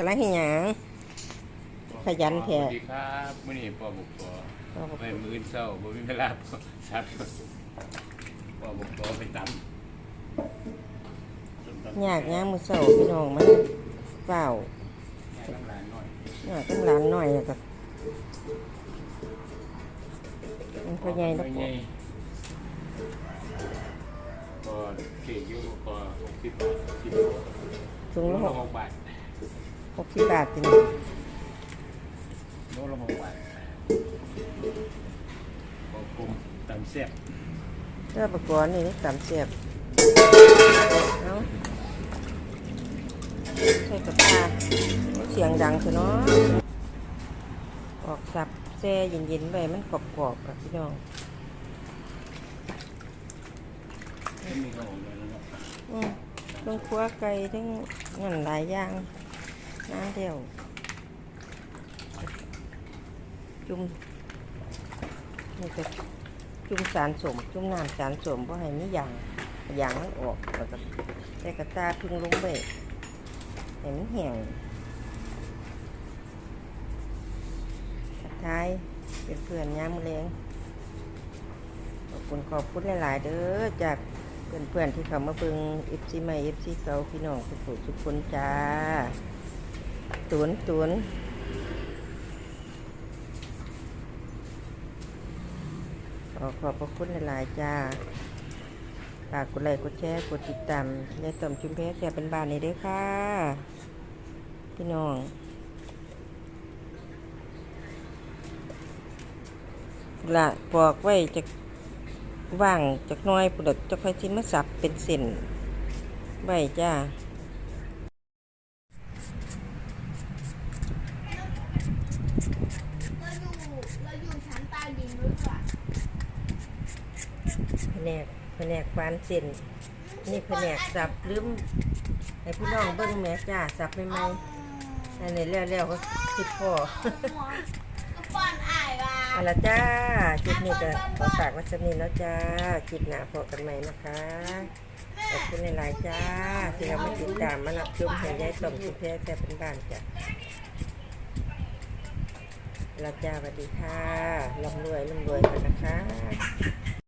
กำลังเห็นหยัง ขยันแท้ สวัสดีครับมื้อนี้พ่อบุกตัวพ่อบุกไปมื้ออื่นเช้าบ่มีเวลาชัดพ่อบุกตัวไปตำส้มตำอยากย่างมือเสาพี่น้องมันเปล่าอยากน้ำลายหน่อยอยากต้องหลานหน่อยแล้วก็มันพ่อใหญ่แล้วไม่ก็ใหญ่ก็เสียอยู่ก็60บาท10โลถุงโลละหละก6บาท หกสิบบาทจริงโลละ6บาทก็กลมตำแซ่บเสื้อประกอบนี่สามเสียบเอาใส่กระตาเสียงดังเถอะเนาะออกสับแซ่เย็นๆไปมันกรอบๆกับพี่น้องไม่มีข้าวหอมเลยนะครับ อืมทั้งครัวไก่ทั้งนั่นหลายอย่าง น้ำเดียว จุ่มนี่ก็จุ่มสารสมจุ่มน้ำสารสมเพราะให้มีอย่างย่างมันออกแล้วก็ใส่กระตาพึ่งลงไปให้มันแห้งทักทายเป็นเพื่อนๆย้ำมอแรงขอบคุณขอบคุณหลาย ๆ เด้อจากเพื่อน ๆ ที่เขามาเบิ่งเอฟซีใหม่เอฟซีเก่าพี่น้องทุกผู้ทุกคนจ้า ตุนตุนขอขอบพระคุณหลายๆจ้าฝากกดไลค์กดแชร์กดติดตามยายต่อมชุมเพชรแชร์เป็นบ้านนี้ด้วยค่ะ พี่น้องละปอกไว้จะว่างจากน้อยปุดจะค่อยทิ้มาสับเป็นเส้นไว้จ้าอยู่เราอยู่ชั้นใต้ดินด้วยค่ะ แผ นกแผนกฟานเส้นนี่แผนกสับลืมให้พี่น้องเบิ้งแม่จ้าสับไม่ไหมอันนี้แล้วๆก็คิดพ่อป้อนอ้ายว่าเอาละจ้าคลิปนี้ก็ขอฝากไวัสนีแล้วจ้าคลิปหน้าพบกันใหม่นะคะขอบคุณหลายๆจ้าที่เรามาติดตามมารับชมให้ยายต้มสุเพชรแต่เป็นบ้านจ้ะแล้วจ้าสวัสดีค่ะร่ำรวยร่ำรวยกันนะคะ